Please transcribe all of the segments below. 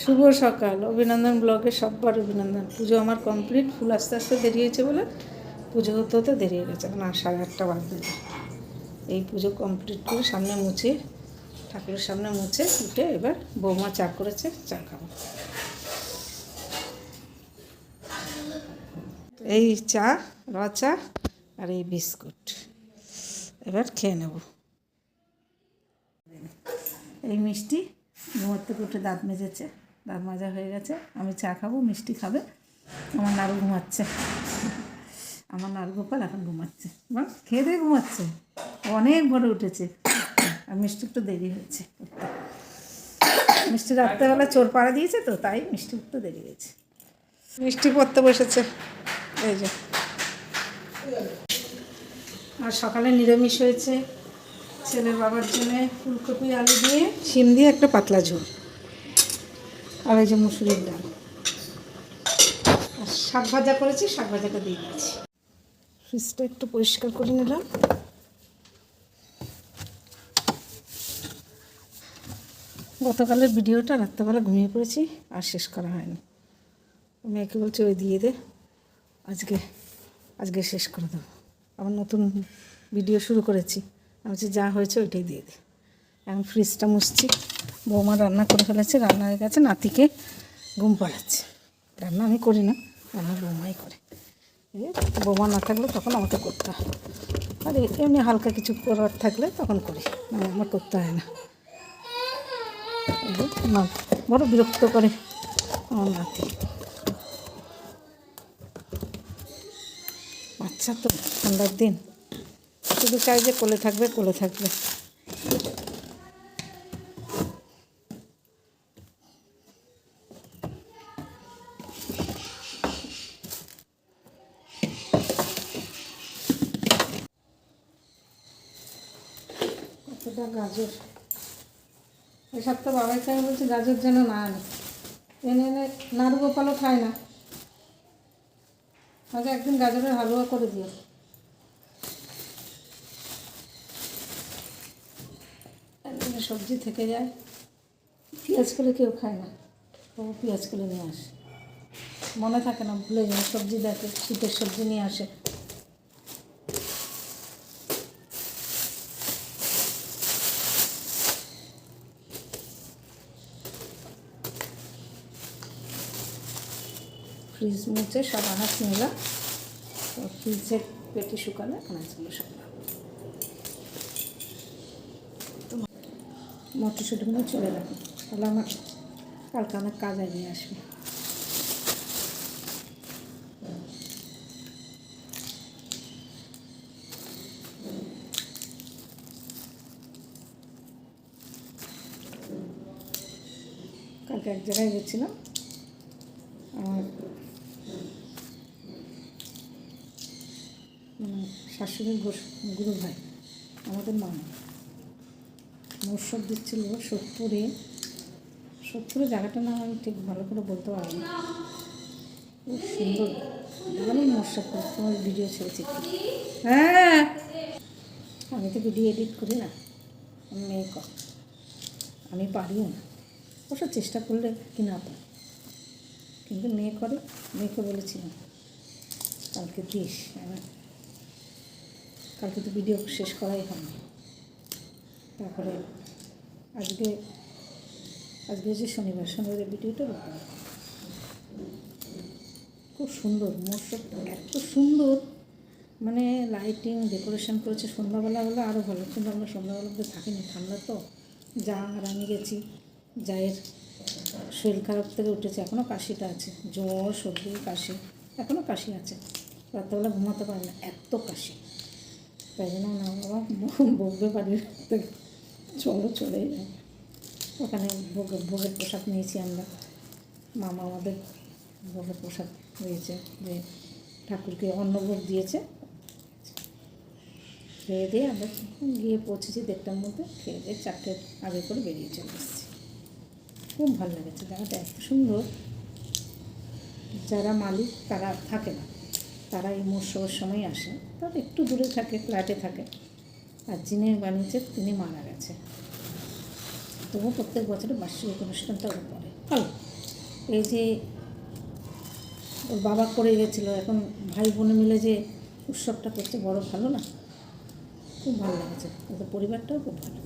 শুভ সকাল। অভিনন্দন ব্লগে সববার অভিনন্দন। পুজো আমার কমপ্লিট, ফুল আস্তে আস্তে দেরি হয়েছে বলে পুজো হতে হতে দেরি হয়ে গেছে, এখন আর সাড়ে আটটা বাজতে এই পুজো কমপ্লিট করে সামনে মুছে, ঠাকুরের সামনে মুছে উঠে এবার বৌমা চা করেছে, চা খাব। এই চা, র চা আর এই বিস্কুট। এবার খেয়ে নেব। এই মিষ্টি ঘুমার থেকে উঠে দাঁত মেজেছে। দাঁত মাজা হয়ে গেছে। আমি চা খাব, মিষ্টি খাবে। আমার নাড়ু ঘুমাচ্ছে। আমার নাড়ু গোপাল এখন ঘুমাচ্ছে। বা খেয়ে দিয়ে ঘুমাচ্ছে। অনেক ভরে উঠেছে। আর মিষ্টি একটু দেরি হয়েছে। মিষ্টি রাত্রেবেলা চোর পাড়া দিয়েছে তো, তাই মিষ্টি একটু দেরি হয়েছে। মিষ্টি পড়তে বসেছে। এই যে। আর সকালে নিরামিষ হয়েছে। ছেলের বাবার জন্য ফুলকপি, আলু দিয়ে, শিম দিয়ে একটা পাতলা ঝোল। আর এই যে মুসুরির ডাল। আর শাক ভাজা করেছি, শাক ভাজাটা দিয়ে দিয়েছি ফ্রিজটা একটু পরিষ্কার করে নিলাম। গতকালের ভিডিওটা রাত্রেবেলা ঘুমিয়ে পড়েছি, আর শেষ করা হয়নি। মেয়েকে বলছে, ওই দিয়ে দে। আজকে আজকে শেষ করে দেবো। আবার নতুন ভিডিও শুরু করেছি। আমি বলছি, যা হয়েছে ওইটাই দিয়ে দে। এখন ফ্রিজটা মুছছি। বৌমা রান্না করে ফেলেছে, রান্না হয়ে গেছে, নাতিকে ঘুম পাড়াচ্ছে। রান্না আমি করি না, রান্না বৌমাই করে। বৌমা না থাকলে তখন আমাকে করতে হয়। আর এমনি হালকা কিছু করার থাকলে তখন করি আমার করতে হয় না। না বড় বিরক্ত করে আমার নাতি। আচ্ছা তো, ঠান্ডার দিন। শুধু চাই যে কোলে থাকবে কোলে থাকবে। কতটা গাজর। এই সপ্তাহ বাবাইকে আমি বলছি, গাজর যেন না আনে। এনে এনে নাড়ু গোপালও খায় না। আগে একদিন গাজরের হালুয়া করে দিও। সবজি থেকে যায়। পেঁয়াজ করে কেউ খায় না। ও পেঁয়াজ করে নিয়ে আসে। মনে থাকে না, ভুলে যায়, সবজি দেখে, শীতের সবজি নিয়ে আসে। ফ্রিজ মুছে সব আনাজ নিলাম তো ফ্রিজে পেটে শুকালে আনাজগুলো সব। তো মটরশুঁটিগুলো চলে রাখো তাহলে আমার কালকে অনেক কাজ এগিয়ে আসবে। কালকে এক জায়গায় গেছিলাম। আমার মানে শাশুড়ির গুরু ভাই, আমাদের মামা মোৎসব দিচ্ছিল সোদপুরে সোদপুরে জায়গাটার নাম আমি ঠিক ভালো করে বলতে পারব না। খুব সুন্দর। মোৎসব করে তোমার ভিডিও ছেড়েছি। হ্যাঁ! আমি তো ভিডিও এডিট করি না মেয়ে কর। আমি পারিও না। অবশ্য চেষ্টা করলে কি না পারি কিন্তু মেয়ে করে মেয়েকে বলেছিলাম, কালকে দিস আমি কালকে তো ভিডিও শেষ করাই হয়নি তারপরে আজকে আজকে যে শনিবার, শনিবারের ভিডিওটা খুব সুন্দর মোটসব এত সুন্দর। মানে লাইটিং ডেকোরেশন করেছে, সন্ধ্যাবেলা হলে আরও ভালো। কিন্তু আমরা সন্ধ্যাবেলা অব্দি থাকিনি, ঠান্ডা তো। যা আর আমি গেছি, যায়ের শরীর খারাপ থেকে উঠেছে এখনও কাশিটা আছে। জ্বর, সর্দি, কাশি এখনও কাশি আছে। রাত্রেবেলা ঘুমাতে পারে না, এত কাশি। তাই জন্য না বাবা বকবে বাড়ির চলো চলে যাই ওখানে ভোগ, ভোগের পোশাক নিয়েছি আমরা। মামা আমাদের ভোগের পোশাক দিয়েছে, যে ঠাকুরকে অন্নভোগ দিয়েছে। খেয়ে দিয়ে আমরা গিয়ে পৌঁছেছি দেড়টার মধ্যে, খেয়ে দিয়ে চারটে আগে করে বেরিয়ে চলে এসেছি। খুব ভালো লেগেছে, জায়গাটা এত সুন্দর। যারা মালিক তারা থাকে না। তারা এই মৎসবের সময় আসে। তবে একটু দূরে থাকে ফ্ল্যাটে থাকে। আর যিনি বানিয়েছে তিনি মারা গেছে। তবু প্রত্যেক বছরে বার্ষিক অনুষ্ঠানটা ওরা করে ভালো এই যে ওর বাবা করে গেছিল, এখন ভাই বোনে মিলে যে উৎসবটা করছে, বড় ভালো না? খুব ভালো লাগছে। ওদের পরিবারটাও খুব ভালো।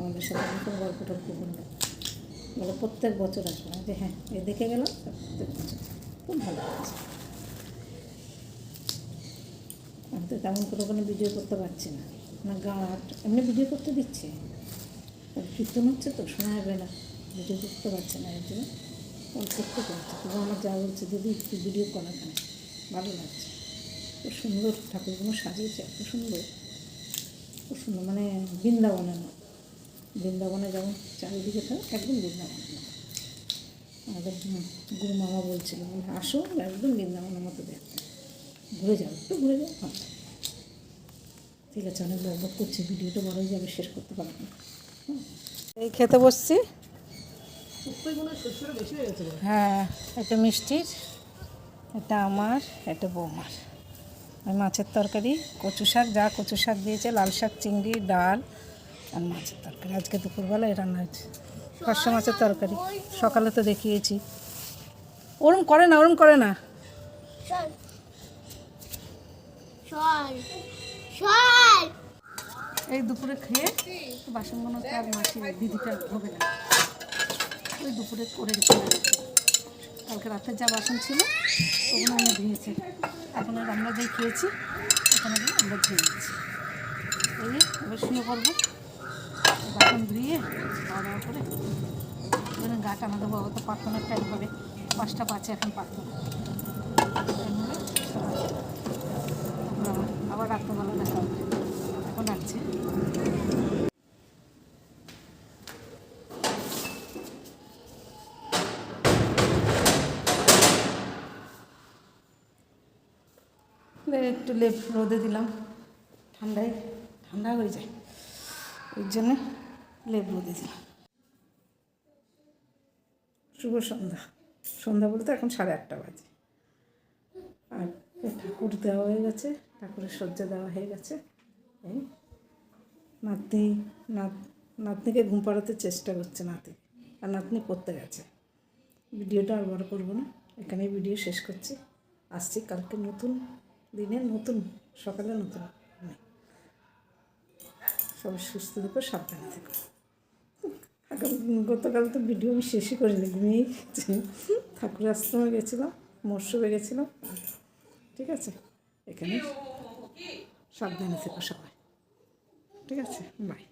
আমাদের সাথে নতুন গল্পটা খুব ভালো বলে প্রত্যেক বছর আসবে। যে হ্যাঁ এ দেখে গেলাম প্রত্যেক বছর। খুব ভালো লাগছে। আমি তো তেমন করে কোনো ভিডিও করতে পারছি না। না গাট এমনি ভিডিও করতে দিচ্ছে। কীর্তন হচ্ছে তো শোনা যাবে না। ভিডিও করতে পারছে না এর জন্য। অল্প একটু করছে তবু আমার যা বলছে দিদি একটু ভিডিও করা কেন ভালো লাগছে। খুব সুন্দর ঠাকুরগুলো সাজিয়েছে এত সুন্দর। খুব সুন্দর মানে বৃন্দাবনের মতো। বৃন্দাবনে যেমন চারিদিকে থাকে একদম বৃন্দাবনের মতো। আমাদের গুরু মামা বলছিল বলে, আসো একদম বৃন্দাবনের মতো দেখতে। ঘুরে যাও একটু ঘুরে যাও ভালো লাগবে। ঠিক আছে অনেক বক করছি ভিডিওটা বড় হয়ে যাবে শেষ করতে পারব না। এই খেতে বসছি। হ্যাঁ এটা মিষ্টির এটা আমার এটা বৌমার। ওই মাছের তরকারি কচু শাক যা কচু শাক দিয়েছে লাল শাক চিংড়ি ডাল আর মাছের তরকারি। আজকে দুপুরবেলায় রান্না হয়েছে। ফর্সা মাছের তরকারি। সকালে তো দেখিয়েছি। ওরম করে না ওরম করে না। এই দুপুরে খেয়ে বাসনগুলো তো আর মাসি দিদিটা হবে না। ওই দুপুরে করে কালকে রাতের যা বাসন ছিল ওগুলো আমি ধুয়েছি। এখন আর আমরা যেই খেয়েছি ওখানে আমরা ধুয়ে দিয়েছি এই এবার শুয়ে পড়ব। বাসন ধুয়ে খাওয়া দাওয়া করে গা টানা দেবো, আবার তো প্রার্থনার টাইম হবে পাঁচটা পাঁচে এখন আবার- আবার রাত্রেবেলা দেখা এখন রাখছি। একটু লেপ রোদে দিলাম। ঠান্ডায়, ঠান্ডা হয়ে যায়। ওই জন্য লেপ রোদে দিলাম। শুভ সন্ধ্যা। সন্ধ্যা বলতে এখন সাড়ে আটটা বাজে। আর ঠাকুর দেওয়া হয়ে গেছে, ঠাকুরের শয্যা দেওয়া হয়ে গেছে। এই নাতনি, নাত, নাতনিকে ঘুম পাড়াতে চেষ্টা করছে নাতি, আর নাতনি পড়তে গেছে। ভিডিওটা আর বড় করব না, এখানেই ভিডিও শেষ করছি। আসছি কালকে নতুন দিনে, নতুন, সকালে নতুন। সবাই সুস্থ থেকো, সাবধানে থেকো। গতকাল তো ভিডিও আমি শেষই করিনি, ঘুমিয়েই ঠাকুর আশ্রমে গেছিলাম মরশুমে গেছিলাম। ঠিক আছে? এখানে সাবধানে থেকো সবাই। ঠিক আছে? বাই